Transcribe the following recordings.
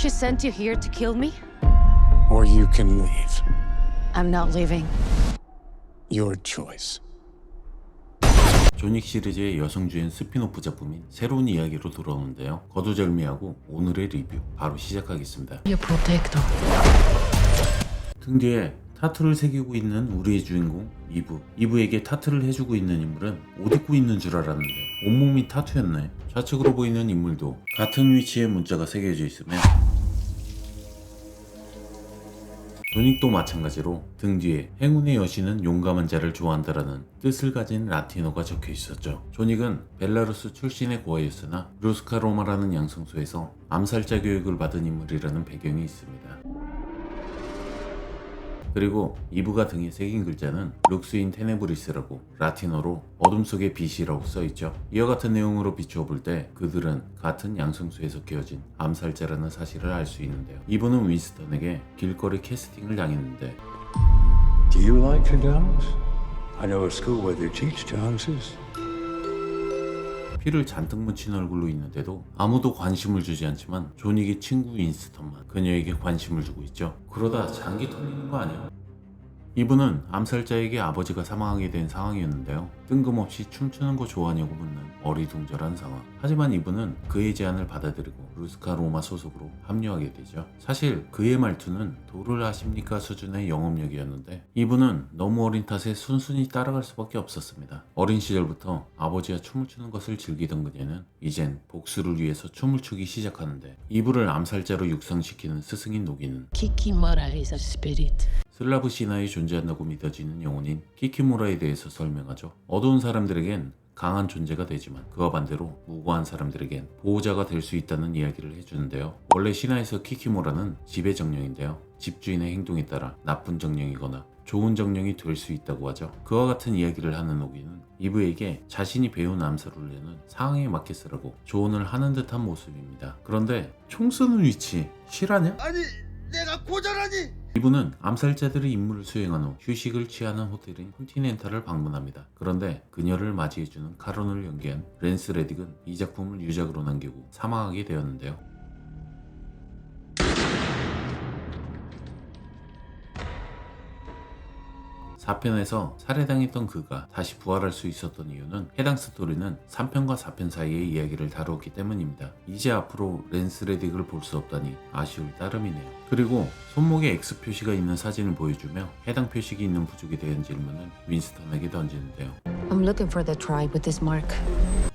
She sent you here to kill me? Or you can leave. I'm not leaving. Your choice. 조닉 시리즈의 여성 주연 스피노프 작품인 새로운 이야기로 돌아오는데요. 거두절미하고 오늘의 리뷰 바로 시작하겠습니다. Your protector. 등 뒤에 타투를 새기고 있는 우리의 주인공 이브. 이브에게 타투를 해주고 있는 인물은 옷 입고 있는 줄 알았는데 온몸이 타투였네. 좌측으로 보이는 인물도 같은 위치에 문자가 새겨져 있으며 조닉도 마찬가지로 등 뒤에 행운의 여신은 용감한 자를 좋아한다라는 뜻을 가진 라틴어가 적혀 있었죠. 조닉은 벨라루스 출신의 고아였으나 루스카로마라는 양성소에서 암살자 교육을 받은 인물이라는 배경이 있습니다. 그리고 이브가 등에 새긴 글자는 룩스인 테네브리스라고 라틴어로 어둠 속의 빛이라고 써있죠. 이와 같은 내용으로 비추어 볼 때 그들은 같은 양성소에서 깨어진 암살자라는 사실을 알 수 있는데요. 이브는 윈스턴에게 길거리 캐스팅을 당했는데 Do you like the dogs? I know a school where they teach dances. 피를 잔뜩 묻힌 얼굴로 있는데도 아무도 관심을 주지 않지만 조닉의 친구 윈스턴만 그녀에게 관심을 주고 있죠. 그러다 장기 털리는 거 아니야? 이분은 암살자에게 아버지가 사망하게 된 상황이었는데요. 뜬금없이 춤추는 거 좋아하냐고 묻는 어리둥절한 상황. 하지만 이분은 그의 제안을 받아들이고 루스카 로마 소속으로 합류하게 되죠. 사실 그의 말투는 도를 아십니까 수준의 영업력이었는데 이분은 너무 어린 탓에 순순히 따라갈 수밖에 없었습니다. 어린 시절부터 아버지와 춤을 추는 것을 즐기던 그녀는 이젠 복수를 위해서 춤을 추기 시작하는데 이브를 암살자로 육성시키는 스승인 노기는 is a spirit. 슬라브 신화에 존재한다고 믿어지는 영혼인 키키모라에 대해서 설명하죠. 어두운 사람들에겐 강한 존재가 되지만 그와 반대로 무고한 사람들에겐 보호자가 될 수 있다는 이야기를 해주는데요. 원래 신화에서 키키모라는 지배 정령인데요. 집주인의 행동에 따라 나쁜 정령이거나 좋은 정령이 될 수 있다고 하죠. 그와 같은 이야기를 하는 오기는 이브에게 자신이 배운 암살 훈련은 상황에 맞게 쓰라고 조언을 하는 듯한 모습입니다. 그런데 총 쏘는 위치 실화냐? 아니 내가 고절하니 이분은 암살자들의 임무를 수행한 후 휴식을 취하는 호텔인 컨티넨탈을 방문합니다. 그런데 그녀를 맞이해주는 카론을 연기한 랜스 레딕은 이 작품을 유작으로 남기고 사망하게 되었는데요. 사편에서 살해당했던 그가 다시 부활할 수 있었던 이유는 해당 스토리는 3편과 4편 사이의 이야기를 다루었기 때문입니다. 이제 앞으로 랜스 레딕을 볼 수 없다니 아쉬울 따름이네요. 그리고 손목에 X 표시가 있는 사진을 보여주며 해당 표식이 있는 부족에 대한 질문을 윈스턴에게 던지는데요. I'm looking for the tribe with this mark.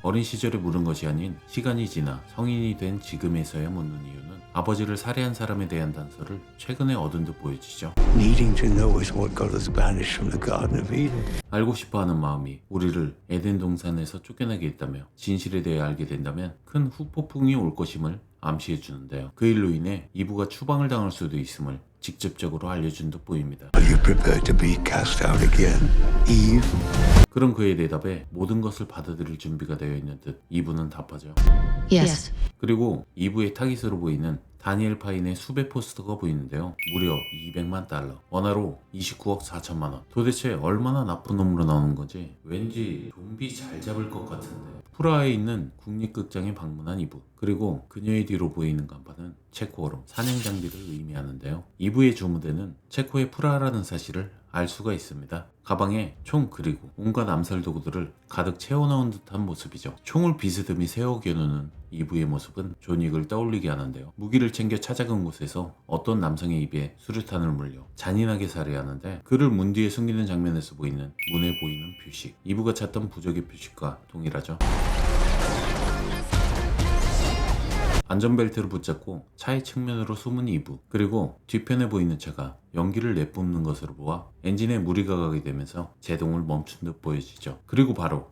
어린 시절에 물은 것이 아닌 시간이 지나 성인이 된 지금에서야 묻는 이유는 아버지를 살해한 사람에 대한 단서를 최근에 얻은 듯 보여지죠. Needing to know is what got us banished from the Garden of Eden. 알고 싶어 하는 마음이 우리를 에덴 동산에서 쫓겨나게 했다며 진실에 대해 알게 된다면 큰 후폭풍이 올 것임을 암시해 주는데요. 그 일로 인해 이브가 추방을 당할 수도 있음을 직접적으로 알려준 듯 보입니다. Are you prepared to be cast out again? Eve? 그런 그의 대답에 모든 것을 받아들일 준비가 되어 있는 듯 이브는 답하죠. Yes. 그리고 2부의 타깃으로 보이는 다니엘 파인의 수배 포스터가 보이는데요. 무려 200만 달러. 원화로 29억 4천만 원. 도대체 얼마나 나쁜 놈으로 나오는 건지 왠지 좀비 잘 잡을 것 같은데. 프라하에 있는 국립극장에 방문한 이브. 그리고 그녀의 뒤로 보이는 간판은 체코어로 사냥 장비를 의미하는데요. 이브의 주무대는 체코의 프라하라는 사실을 알 수가 있습니다. 가방에 총 그리고 온갖 암살 도구들을 가득 채워 넣은 듯한 모습이죠. 총을 비스듬히 세워 겨누는 이브의 모습은 조닉을 떠올리게 하는데요. 무기를 챙겨 찾아간 곳에서 어떤 남성의 입에 수류탄을 물려 잔인하게 살해하는데 그를 문 뒤에 숨기는 장면에서 보이는 문에 보이는 표식. 이브가 찾던 부적의 표식과 동일하죠. 안전벨트를 붙잡고 차의 측면으로 숨은 이브 그리고 뒤편에 보이는 차가 연기를 내뿜는 것으로 보아 엔진에 무리가 가게 되면서 제동을 멈춘 듯 보여지죠 그리고 바로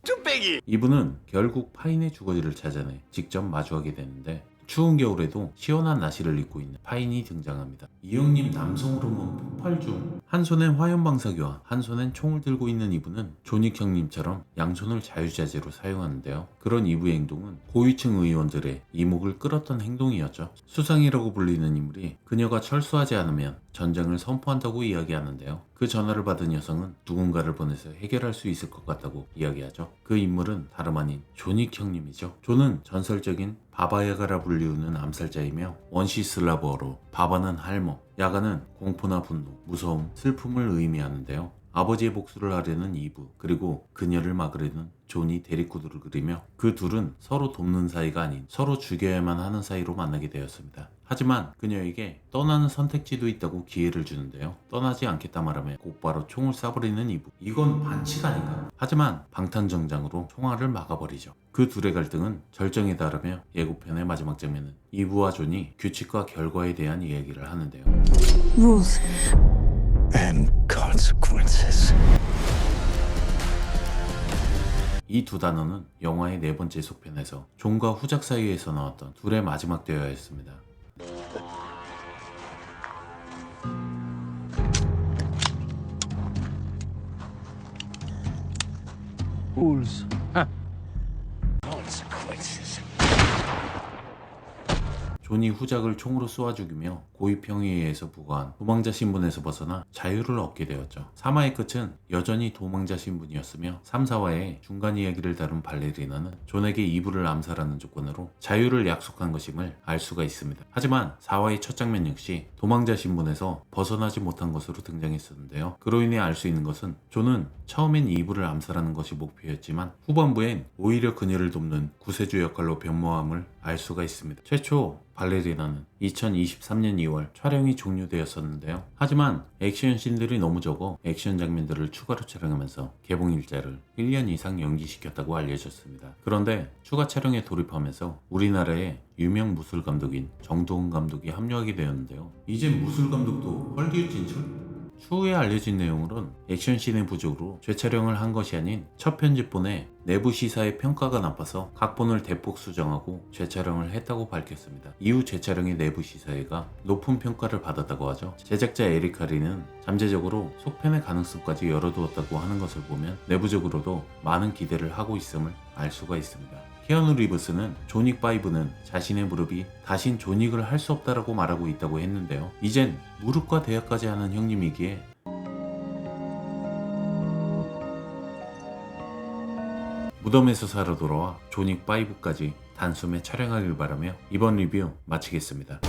이브는 결국 파인의 주거지를 찾아내 직접 마주하게 되는데 추운 겨울에도 시원한 나시를 입고 있는 파인이 등장합니다. 이 형님 남성 호르몬 폭발 중. 한 손엔 화염방사기와 한 손엔 총을 들고 있는 이브는 조닉 형님처럼 양손을 자유자재로 사용하는데요. 그런 이브의 행동은 고위층 의원들의 이목을 끌었던 행동이었죠. 수상이라고 불리는 인물이 그녀가 철수하지 않으면 전쟁을 선포한다고 이야기하는데요. 그 전화를 받은 여성은 누군가를 보내서 해결할 수 있을 것 같다고 이야기하죠. 그 인물은 다름 아닌 조닉 형님이죠. 존은 전설적인 바바야가라 불리우는 암살자이며 원시 슬라브어로 바바는 할머, 야가는 공포나 분노, 무서움, 슬픔을 의미하는데요. 아버지의 복수를 하려는 이브 그리고 그녀를 막으려는 존이 대립구도를 그리며 그 둘은 서로 돕는 사이가 아닌 서로 죽여야만 하는 사이로 만나게 되었습니다. 하지만 그녀에게 떠나는 선택지도 있다고 기회를 주는데요. 떠나지 않겠다 말하며 곧바로 총을 쏴버리는 이브. 이건 반칙 아닌가? 하지만 방탄정장으로 총알을 막아버리죠. 그 둘의 갈등은 절정에 달하며 예고편의 마지막 장면은 이브와 존이 규칙과 결과에 대한 이야기를 하는데요. Rules. Consequences. 이두 단어는 영화의 네 번째 속편에서 존과 후작 사이에서 나왔던 둘의 마지막 대화였습니다. Consequences. 존이 후작을 총으로 쏘아 죽이며 고위평에 의해서 부과한 도망자 신분에서 벗어나 자유를 얻게 되었죠. 3화의 끝은 여전히 도망자 신분이었으며 3, 4화의 중간 이야기를 다룬 발레리나는 존에게 이불을 암살하는 조건으로 자유를 약속한 것임을 알 수가 있습니다. 하지만 4화의 첫 장면 역시 도망자 신분에서 벗어나지 못한 것으로 등장했었는데요. 그로 인해 알 수 있는 것은 존은 처음엔 이불을 암살하는 것이 목표였지만 후반부엔 오히려 그녀를 돕는 구세주 역할로 변모함을 알 수가 있습니다. 최초 발레리나는 2023년 2월 촬영이 종료되었었는데요. 하지만 액션 씬들이 너무 적어 액션 장면들을 추가로 촬영하면서 개봉 일자를 1년 이상 연기시켰다고 알려졌습니다. 그런데 추가 촬영에 돌입하면서 우리나라의 유명 무술 감독인 정도훈 감독이 합류하게 되었는데요. 이제 무술 감독도 헐리우드 진출? 추후에 알려진 내용으로는 액션씬의 부족으로 재촬영을 한 것이 아닌 첫 편집본에 내부 시사의 평가가 나빠서 각본을 대폭 수정하고 재촬영을 했다고 밝혔습니다. 이후 재촬영의 내부 시사회가 높은 평가를 받았다고 하죠. 제작자 에릭 카리는 잠재적으로 속편의 가능성까지 열어두었다고 하는 것을 보면 내부적으로도 많은 기대를 하고 있음을 알 수가 있습니다. 키아누 리브스는 조닉 5는 자신의 무릎이 다신 조닉을 할 수 없다라고 말하고 있다고 했는데요. 이젠 무릎과 대학까지 하는 형님이기에 무덤에서 살아 돌아와 조닉 5까지 단숨에 촬영하길 바라며 이번 리뷰 마치겠습니다.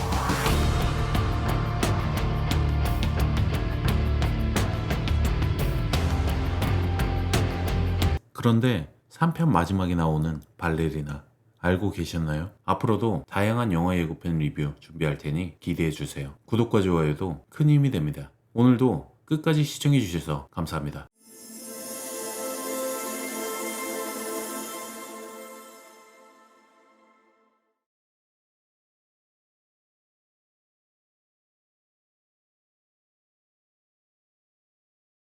그런데 3편 마지막에 나오는 발레리나 알고 계셨나요? 앞으로도 다양한 영화 예고편 리뷰 준비할 테니 기대해 주세요. 구독과 좋아요도 큰 힘이 됩니다. 오늘도 끝까지 시청해 주셔서 감사합니다.